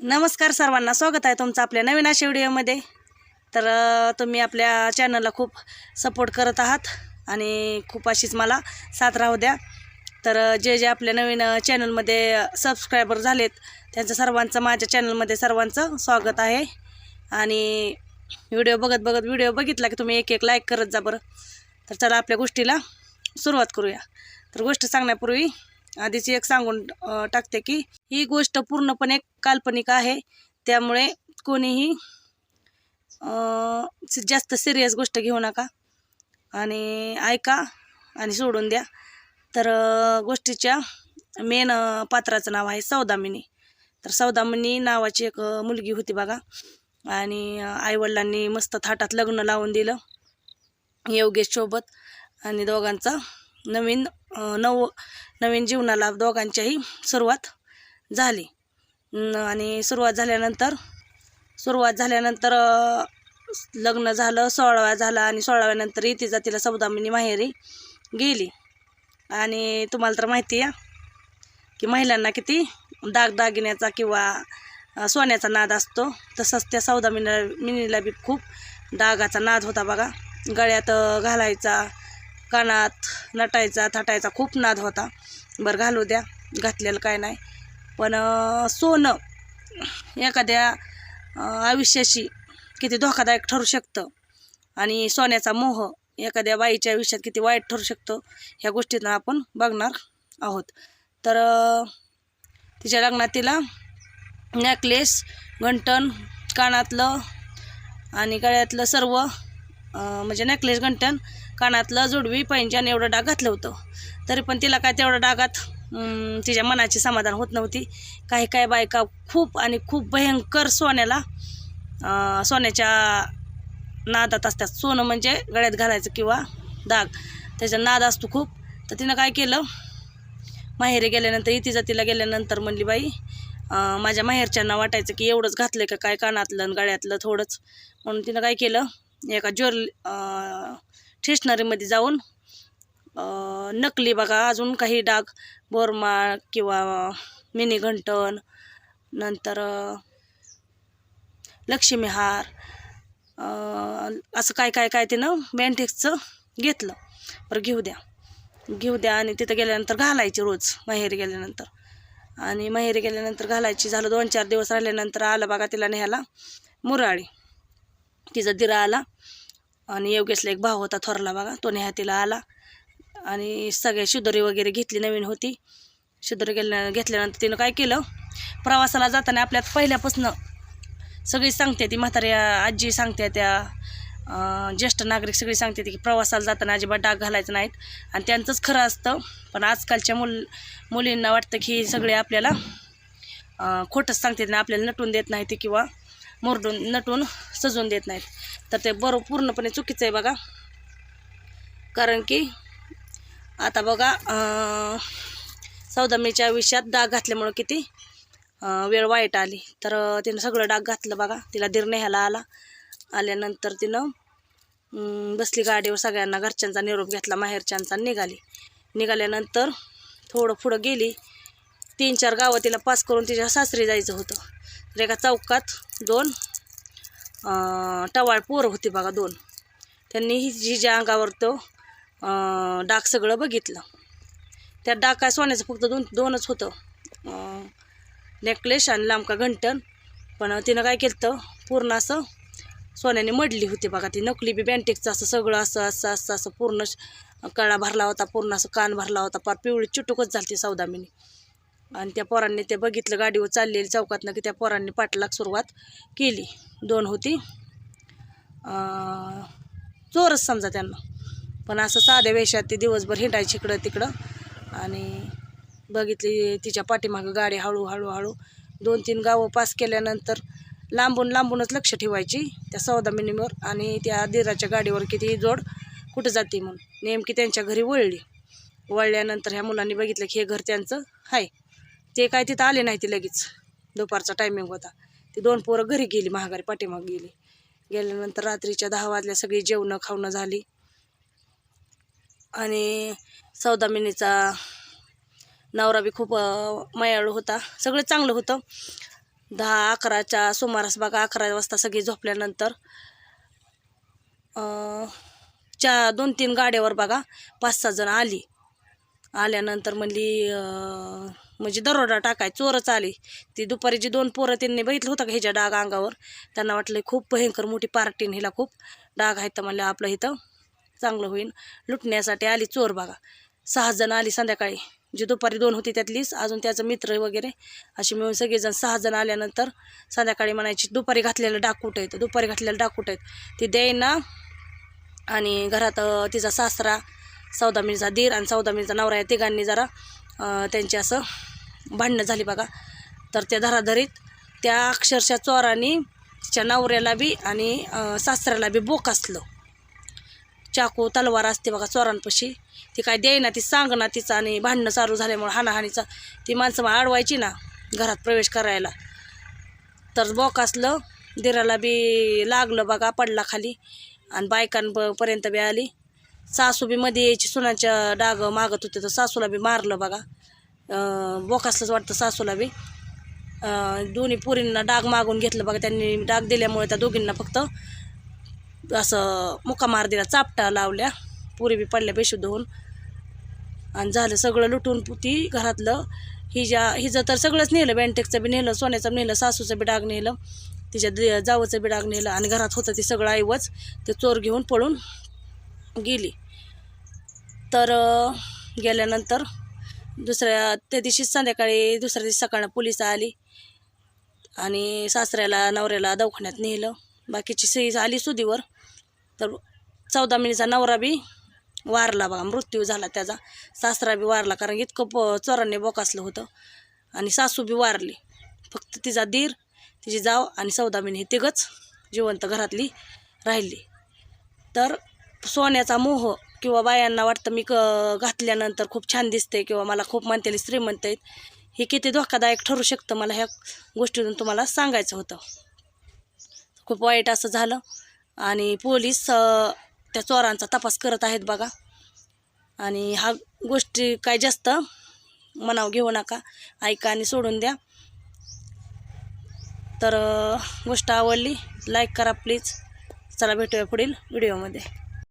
नमस्कार सर्वांना. स्वागत आहे तुमचं आपल्या नवीन अशा व्हिडिओमध्ये. तर तुम्ही आपल्या चॅनलला खूप सपोर्ट करत आहात आणि खूप अशीच मला साथ राहू द्या. तर जे जे आपल्या नवीन चॅनलमध्ये सबस्क्रायबर झालेत त्यांचं सर्वांचं माझ्या चॅनलमध्ये सर्वांचं स्वागत आहे. आणि व्हिडिओ बघत बघत व्हिडिओ बघितला की तुम्ही एक एक लाईक करत जा बरं. तर चला आपल्या गोष्टीला सुरुवात करूया. तर गोष्ट सांगण्यापूर्वी आधीच एक सांगून टाकते की ही गोष्ट पूर्णपणे काल्पनिक आहे. त्यामुळे कोणीही जास्त सिरियस गोष्ट घेऊ नका. आणि ऐका आणि सोडून द्या. तर गोष्टीच्या मेन पात्राचं नाव आहे सौदामिनी. तर सौदामिनी नावाची एक मुलगी होती बघा. आणि आईवडिलांनी मस्त थाटात लग्न लावून दिलं. योगेश सोबत आणि दोघांचा नवीन नव नवीन जीवनाला दोघांच्याही सुरुवात झाली. आणि सुरुवात झाल्यानंतर सुरुवात झाल्यानंतर लग्न झालं सोळावा झाला आणि सोळाव्यानंतर इथे जातीला सौदामिनी माहेरी गेली. आणि तुम्हाला तर माहिती आहे की महिलांना किती दागदागिन्याचा किंवा सोन्याचा नाद असतो. तसंच त्या सौदामिनीला मिनीला बी खूप डागाचा नाद होता बघा. गळ्यात घालायचा कानात नटायचा थाटायचा खूप नाद होता. बरं घालू द्या घातलेलं काय नाही. पण सोनं एखाद्या आयुष्याशी किती धोकादायक ठरू शकतं आणि सोन्याचा मोह एखाद्या बाईच्या आयुष्यात किती वाईट ठरू शकतो ह्या गोष्टींना आपण बघणार आहोत. तर तिच्या लग्नात तिला नेकलेस घंटण कानातलं आणि गळ्यातलं सर्व म्हणजे नेकलेस घंटण कानातलं जुडवी पैंजण एवढं डाग घातलं होतं. तरी पण तिला काय तेवढं डागात तिच्या मनाची समाधान होत नव्हती. काही काही बायका खूप आणि खूप भयंकर सोन्याला सोन्याच्या नादात असतात. सोनं म्हणजे गळ्यात घालायचं किंवा दाग. त्याचा नाद असतो खूप. तर तिनं काय केलं? माहेरी गेल्यानंतर इथे जातीला गेल्यानंतर म्हणली बाई माझ्या माहेरच्यांना वाटायचं की एवढंच घातलं का? काय कानातलं आणि गळ्यातलं थोडंच. म्हणून तिनं काय केलं? एका ज्वेल स्टेशनरीमध्ये जाऊन नकली बघा अजून काही डाग बोरमा किंवा मिनी घंटण नंतर लक्ष्मीहार असं काय काय काय तिनं बँटेक्सचं घेतलं. बरं घेऊ द्या. घेऊ द्या आणि तिथं गेल्यानंतर घालायची रोज माहेरी गेल्यानंतर. आणि माहेरी गेल्यानंतर घालायची झालं दोन चार दिवस राहिल्यानंतर आलं बघा तिला न्यायला मुराळी. तिचा दिरा आला. आणि योगेशला एक भाव होता थोरला बघा तो नेहातीला तिला आला. आणि सगळे शुदरी वगैरे घेतली नवीन होती. शुदरी गेल्या घेतल्यानंतर तिनं काय केलं प्रवासाला जाताना आपल्यात पहिल्यापासून सगळी सांगते ती म्हाताऱ्या आजी सांगते त्या ज्येष्ठ नागरिक सगळी सांगते की प्रवासाला जाताना अजिबात डाग घालायचं नाहीत. आणि त्यांचंच खरं असतं पण आजकालच्या मुल मुलींना वाटतं की सगळे आपल्याला खोटंच सांगते ना आपल्याला नटून देत नाहीत किंवा मुरडून नटून सजवून देत नाहीत. तर ते बरोबर पूर्णपणे चुकीचं आहे बघा. कारण की आता बघा चौदा सौदामीच्या आयुष्यात डाग घातल्यामुळं किती वेळ वाईट आली. तर तिनं सगळं डाग घातलं बघा. तिला दीर न्यायला आला. आल्यानंतर तिनं बसली गाडीवर सगळ्यांना घरच्यांचा निरोप घेतला. माहेरच्यांचा निघाली. निघाल्यानंतर थोडं पुढं गेली. तीन चार गावं तिला पास करून तिच्या सासरी जायचं होतं. तर एका चौकात दोन टवाळ पोरं होती बघा दोन. त्यांनी हि हिच्या अंगावर तो डाक सगळं बघितलं. त्या डाग काय सोन्याचं फक्त दोन दोनच होतं. नेकलेस आणि लांबका घंटण. पण तिनं काय केलं पूर्ण असं सोन्याने मडली होती बघा ती. नकली बी बँटेकचं असं सगळं असं असं असं असं पूर्ण कळा भरला होता पूर्ण असं कान भरला होता. पार पिवळी चिटूकच झाली ती सौदामिनी. आणि त्या पोरांनी ते बघितलं गाडीवर चाललेली चौकातनं की त्या पोरांनी पाठलाग सुरुवात केली. दोन होती. चोरच समजा त्यांना. पण असं साध्या वेशात ती दिवसभर हिंडायची इकडं तिकडं. आणि बघितली तिच्या पाठीमागं गाडी हळूहळू हळू हळू. दोन तीन गावं पास केल्यानंतर लांबून लांबूनच लक्ष ठेवायची त्या सौदामिनीवर आणि त्या दिराच्या गाडीवर किती जोड कुठं जाते म्हणून. नेमकी त्यांच्या घरी वळली. वळल्यानंतर ह्या मुलांनी बघितलं की हे घर त्यांचं आहे ते काय तिथं आले नाही ते लगेच. दुपारचा टायमिंग होता. ती दोन पोरं घरी गेली महागारी पाठीमाग गेली. गेल्यानंतर रात्रीच्या दहा वाजल्या सगळी जेवणं खावणं झाली. आणि सौदामिनीचा नवरा बी खूप मयाळू होता. सगळं चांगलं होतं. दहा अकराच्या सुमारास बघा अकरा वाजता सगळी झोपल्यानंतर अं, चा दोन तीन गाड्यावर बघा पाच सहा जण आली. आल्यानंतर म्हणली म्हणजे दरोडा टाकाय चोरच आली. ती दुपारी जी दोन पोरं त्यांनी बघितलं होतं का ह्याच्या डाग अंगावर त्यांना वाटलं खूप भयंकर मोठी पार्टीन हिला खूप डाग आहेत तर म्हणलं आपलं इथं चांगलं होईल लुटण्यासाठी आली चोर बघा. सहा जण आली संध्याकाळी. जी दुपारी दोन होती त्यातलीच अजून त्याचं मित्र वगैरे असे मिळून सगळेजण सहा जण आल्यानंतर संध्याकाळी म्हणायची दुपारी घातलेलं डाग कुठं येतं दुपारी घातलेलं डाग कुठं आहेत ती देईना आणि घरात तिचा सासरा चौदा मिरचा दीर आणि चौदा मिरचा नवरा या तिघांनी जरा त्यांची असं भांडणं झाली बघा. तर त्या धराधरीत त्या अक्षरशः चोरांनी तिच्या नवऱ्याला बी आणि सासऱ्याला बी बोकासलं चाकू तलवार असते बघा चोरांपाशी. ती काय देईना ती सांग ना तिचं आणि भांडणं चालू झाल्यामुळे हाणाहाणीचा ती माणसं मग अडवायची ना घरात प्रवेश करायला. तर बोकासलं दिराला बी लागलं बघा पडला खाली आणि बायकांपर्यंत बी आली. सासू बी मध्ये यायची सुनाच्या डाग मागत होते तर सासूला बी मारलं बघा. बोकासलंच वाटतं सासूला बी. दोन्ही पुरींना डाग मागून घेतलं बघा त्यांनी डाग दिल्यामुळे त्या दोघींना फक्त असं मुका मार दिला चापटा लावल्या पुरी बी पडल्या बेशुद्ध होऊन. आणि झालं सगळं लुटून ती घरातलं. हिज्या हिजं तर सगळंच नेलं बँटेकचं बी नेलं सोन्याचं नेलं सासूचं बी डाग नेलं तिच्या दि- जावचं बी डाग नेलं आणि घरात होतं ते सगळं ऐवज ते चोर घेऊन पळून गेली. तर गेल्यानंतर दुसऱ्या त्या दिवशी संध्याकाळी दुसऱ्या दिवशी सकाळनं पोलीस आली आणि सासऱ्याला नवऱ्याला दवाखान्यात नेलं. बाकीची सही आली सुदीवर तर चौदा मिनिचा नवरा बी वारला बघा मृत्यू झाला त्याचा. सासरा बी वारला कारण इतकं प चोरांनी बोकासलं होतं. आणि सासू बी वारली. फक्त तिचा दीर तिची जाव आणि चौदा मिनी हे तिघंच जिवंत घरातली राहिली. तर सोन्याचा मोह किंवा बायांना वाटतं मी क घातल्यानंतर खूप छान दिसते किंवा मला खूप म्हणते श्रीमंत आहेत हे किती धोकादायक ठरू शकतं मला ह्या गोष्टीतून तुम्हाला सांगायचं होतं. खूप वाईट असं झालं आणि पोलीस त्या चोरांचा तपास करत आहेत बघा. आणि हा गोष्टी काय जास्त मनाव घेऊ नका ऐका आणि सोडून द्या. तर गोष्ट आवडली लाईक करा प्लीज चला भेटूया पुढील व्हिडिओमध्ये